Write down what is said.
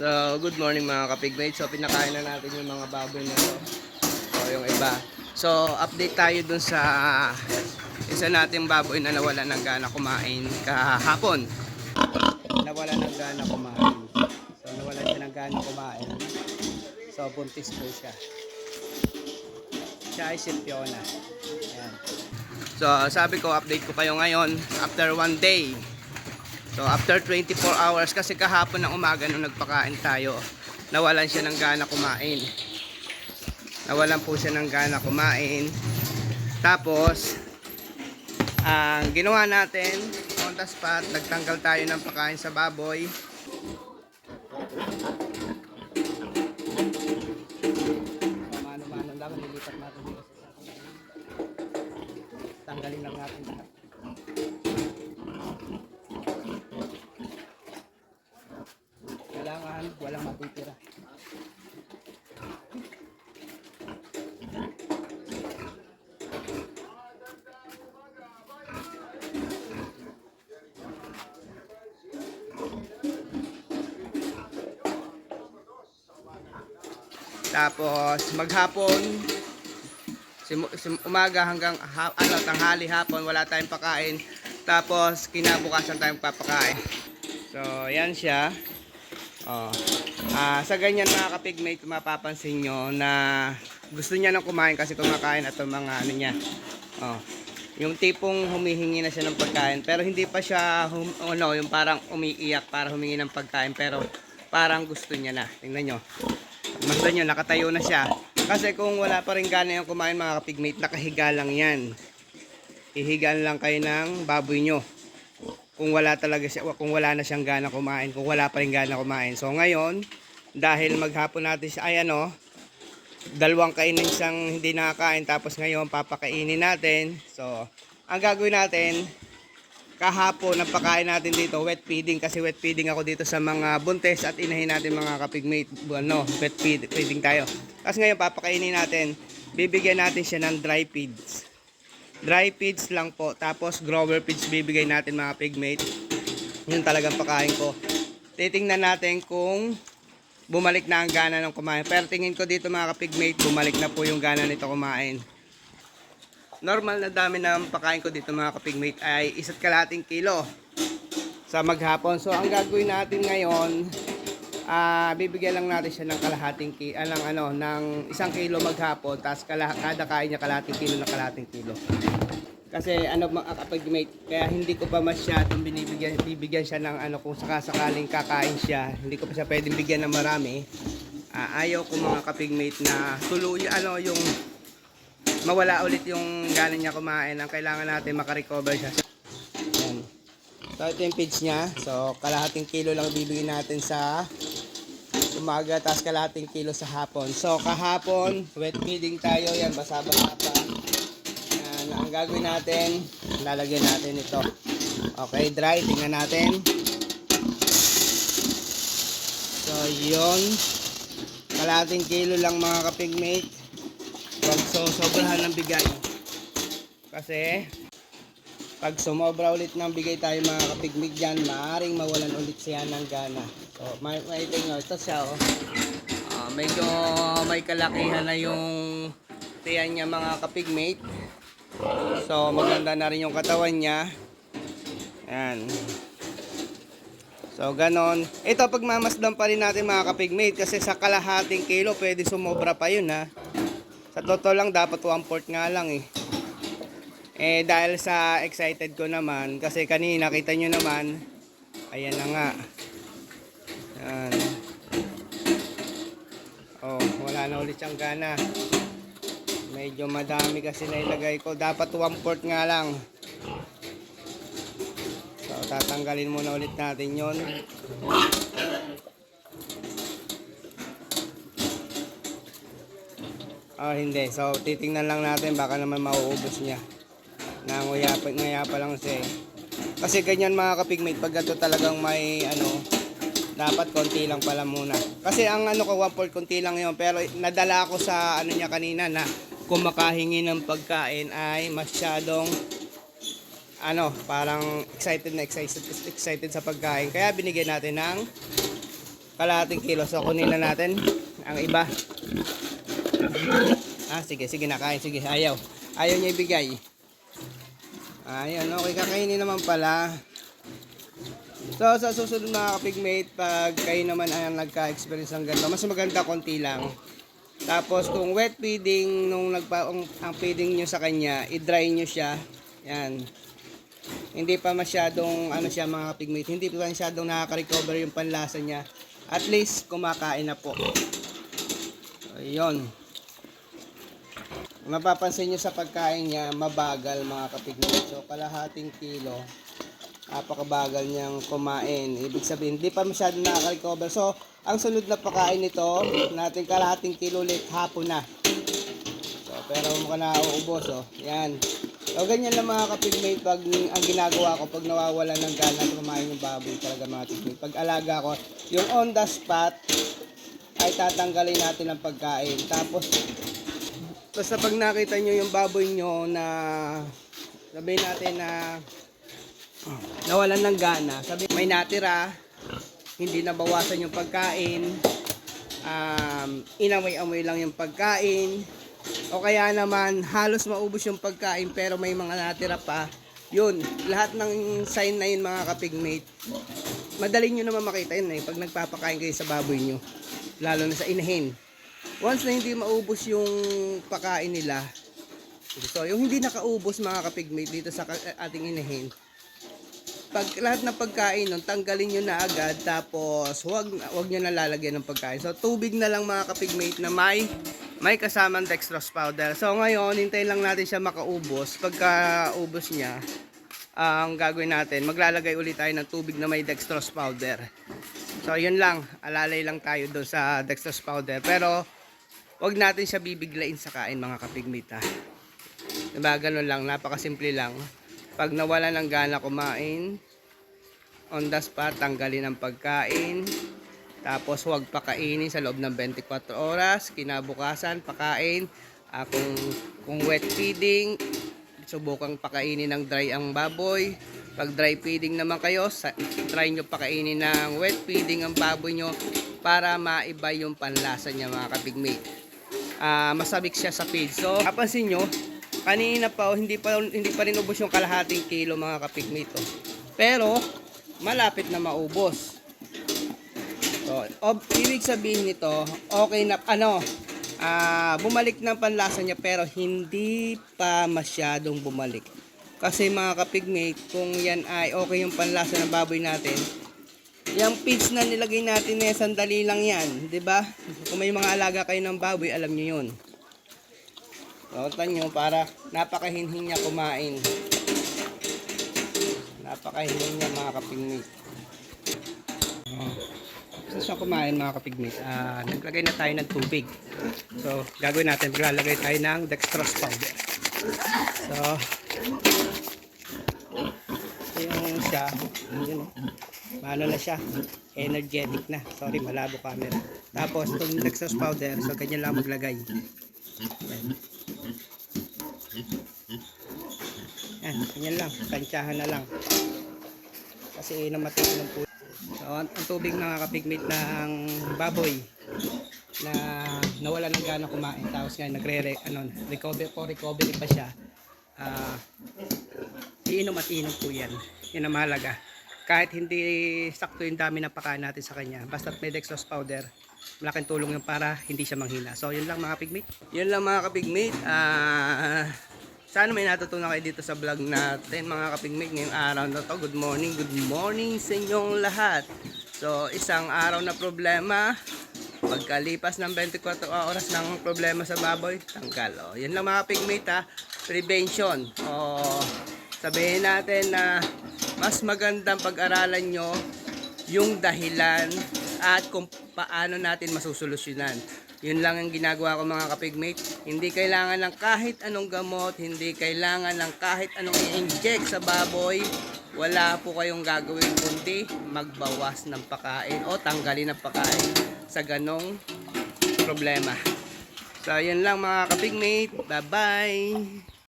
So, good morning mga kapigmates. So, pinakain na natin yung mga baboy na to. So, yung iba. So, update tayo dun sa isa nating baboy na nawala ng gana kumain kahapon. Nawala ng gana kumain. So, nawala siya ng gana kumain. So, buntis po siya. Siya ay si Fiona. Ayan. So, sabi ko, update ko kayo ngayon after one day. So after 24 hours kasi kahapon ng umaga nung nagpakain tayo, nawalan siya ng gana kumain. Nawalan po siya ng gana kumain. Tapos ang ginawa natin on the nagtanggal tayo ng pakain sa baboy. Mano-mano lang nilipat natin Tanggalin lang natin lahat. Walang matitira. Tapos maghapon umaga hanggang ha- ano, tanghali hapon wala tayong pakain. Tapos kinabukasan tayong papakain. So, yan siya. Oh. Ah, sa ganyan mga kapigmate, mapapansin nyo na gusto niya nang kumain kasi kumakain at mga ano niya. Oh. Yung tipong humihingi na siya ng pagkain pero hindi pa siya hum, ano, yung parang umiiyak para humingi ng pagkain pero parang gusto niya na. Tingnan nyo. Basta nyo, nakatayo na siya. Kasi kung wala pa rin gana yung kumain mga kapigmate, nakahiga lang yan. Ihigaan lang kayo ng baboy nyo kung wala talaga siya kung wala na siyang gana kumain kung wala pa rin gana kumain. So ngayon dahil maghapon natin siya ay ano dalawang kainin siyang hindi nakakain tapos ngayon papakainin natin. So ang gagawin natin kahapon ang pakain natin dito wet feeding kasi wet feeding ako dito sa mga buntes at inahin natin mga kapigmate ano wet feed, feeding tayo. Kasi ngayon papakainin natin bibigyan natin siya ng dry feeds dry feeds lang po. Tapos grower feeds bibigay natin mga pigmate. Yun talagang pakain ko. Titingnan natin kung bumalik na ang gana ng kumain. Pero tingin ko dito mga pigmate, bumalik na po yung gana nito kumain. Normal na dami ng pakain ko dito mga kapigmate ay isa't kalating kilo sa maghapon. So ang gagawin natin ngayon, ah bibigyan lang natin siya ng kalahating ki ah, ng ano ng isang kilo maghapon tapos kala, kada kain niya kalahating kilo na kalahating kilo. Kasi ano mga kapag-mate kaya hindi ko pa masyadong binibigyan bibigyan siya ng ano kung sakasakaling kakain siya hindi ko pa siya pwedeng bigyan ng marami. Ah, ayaw ko mga kapigmate na tuloy ano yung mawala ulit yung gana niya kumain ang kailangan natin makarecover siya. Yan so ito yung feeds niya. So kalahating kilo lang bibigyan natin sa umaga tapos kalahating kilo sa hapon. So kahapon, wet feeding tayo yan, basa-basa pa. Yan, ang gagawin natin, lalagyan natin ito. Okay, dry, tingnan natin. So yun, kalahating kilo lang mga kapigmate. Huwag so sobrahan ng bigay. Kasi, pag sumobra ulit ng bigay tayo mga kapigmig dyan, maaring mawalan ulit siya ng gana. So, may, may tingnan, ito siya oh. Ah, medyo may kalakihan na yung tiyan niya mga kapigmate. So, maganda na rin yung katawan niya. Ayan. So, ganon. Ito, pagmamasdan pa rin natin mga kapigmate kasi sa kalahating kilo, pwede sumobra pa yun ha. Sa totoo lang, dapat 1 fourth nga lang eh. Eh dahil sa excited ko naman kasi kanina kita nyo naman ayan na nga. Yan. Oh, wala na ulit siyang gana. Medyo madami kasi nailagay ko. Dapat 1 fourth nga lang. So tatanggalin muna ulit natin yon. Oh, hindi. So titingnan lang natin baka naman mauubos niya. Nanguya pa, nguya pa lang siya eh. Kasi ganyan mga kapigmate, pag ito talagang may ano, dapat konti lang pala muna. Kasi ang ano ko, one fourth, konti lang yun. Pero nadala ako sa ano niya kanina na kung makahingi ng pagkain ay masyadong ano, parang excited na excited, excited sa pagkain. Kaya binigyan natin ng kalahating kilo. So kunin na natin ang iba. Ah, sige, sige na, kain. Sige, ayaw. Ayaw niya ibigay. Ayan, okay, kakainin naman pala. So, sa susunod mga kapigmate, pag kayo naman ay nagka-experience ng ganito, mas maganda konti lang. Tapos, kung wet feeding, nung nagpa, ang, ang feeding nyo sa kanya, i-dry nyo siya. Yan. Hindi pa masyadong, ano siya mga kapigmate, hindi pa masyadong nakaka-recover yung panlasa niya. At least, kumakain na po. Ayun. Kung Mapapansin nyo sa pagkain niya, mabagal mga kapigmate. So, kalahating kilo, napakabagal niyang kumain. Ibig sabihin, hindi pa masyadong nakaka-recover. So, ang sunod na pagkain nito, natin kalahating kilo ulit hapon na. So, pero mukha na uubos, oh. Yan. So, ganyan lang mga kapigmate pag ang ginagawa ko pag nawawala ng gana kumain yung baboy talaga mga kapigmate. Pag alaga ko, yung on the spot, ay tatanggalin natin ang pagkain. Tapos, basta pag nakita nyo yung baboy nyo na sabihin natin na nawalan ng gana, sabi may natira, hindi nabawasan yung pagkain, um, inamoy-amoy lang yung pagkain, o kaya naman halos maubos yung pagkain pero may mga natira pa, yun, lahat ng sign na yun mga kapigmate, madali nyo naman makita yun eh, pag nagpapakain kayo sa baboy nyo, lalo na sa inahin. Once na hindi maubos yung pagkain nila, so yung hindi nakaubos mga kapigmate dito sa ating inahin, pag lahat ng pagkain nun, tanggalin nyo na agad tapos huwag, huwag nyo na lalagyan ng pagkain. So tubig na lang mga kapigmate na may may kasamang dextrose powder. So ngayon, hintayin lang natin siya makaubos. Pagka ubos niya, ang gagawin natin, maglalagay ulit tayo ng tubig na may dextrose powder. So yun lang, alalay lang tayo doon sa dextrose powder. Pero huwag natin siya bibiglain sa kain mga kapigmate ha. Diba, ganun lang, napakasimple lang. Pag nawala ng gana kumain, on the spot, tanggalin ang pagkain. Tapos huwag pakainin sa loob ng 24 oras. Kinabukasan, pakain. Ah, kung, kung wet feeding, subukang pakainin ng dry ang baboy. Pag dry feeding naman kayo, try nyo pakainin ng wet feeding ang baboy nyo para maiba yung panlasa niya mga kapigmate. Ah, masabik siya sa feed. So, kapansin nyo, kanina pa oh, hindi pa hindi pa rin ubos yung kalahating kilo mga kapigmate oh. Pero malapit na maubos. So, ob, ibig sabihin nito, okay na ano, ah, bumalik ng panlasa niya pero hindi pa masyadong bumalik. Kasi mga kapigmate, kung yan ay okay yung panlasa ng baboy natin, yung feeds na nilagay natin eh, sandali lang yan, ba? Kung may mga alaga kayo ng baboy, alam niyo 'yun. Notan nyo para napakahinhin niya kumain. Napakahinhin niya mga kapigmate. Gusto siya kumain mga kapigmate. Ah, naglagay na tayo ng tubig. So, gagawin natin, maglalagay tayo ng dextrose powder. So, yung siya. Yun. Maano na siya. Energetic na. Sorry, malabo camera. Tapos, itong dextrose powder, so ganyan lang maglagay. Yan. Yan, ganyan lang. Tansyahan na lang. Kasi namatay ng puso. So, ang, tubig mga kapigmate ng baboy na nawala ng gana kumain. Tapos nga, nagre ano, recover po, recovery pa siya. Ah, iinom at iinom po yan. Yan ang mahalaga. Kahit hindi sakto yung dami ng pakain natin sa kanya. Basta may dextrose powder, malaking tulong yun para hindi siya manghina. So, yun lang mga kapigmate. Yun lang mga kapigmate. Ah, sana may natutunan kayo dito sa vlog natin mga kapigmate ngayong araw na to. Good morning, good morning sa inyong lahat. So, isang araw na problema. Pagkalipas ng 24 oras ng problema sa baboy, tanggal. O, yun lang mga kapigmate ha. Prevention. O, sabihin natin na mas magandang pag-aralan nyo yung dahilan at kung paano natin masusolusyonan. Yun lang ang ginagawa ko mga kapigmate. Hindi kailangan ng kahit anong gamot, hindi kailangan ng kahit anong i-inject sa baboy. Wala po kayong gagawin kundi magbawas ng pakain o tanggalin ng pakain sa ganong problema. So, yun lang mga kapigmate. Bye-bye!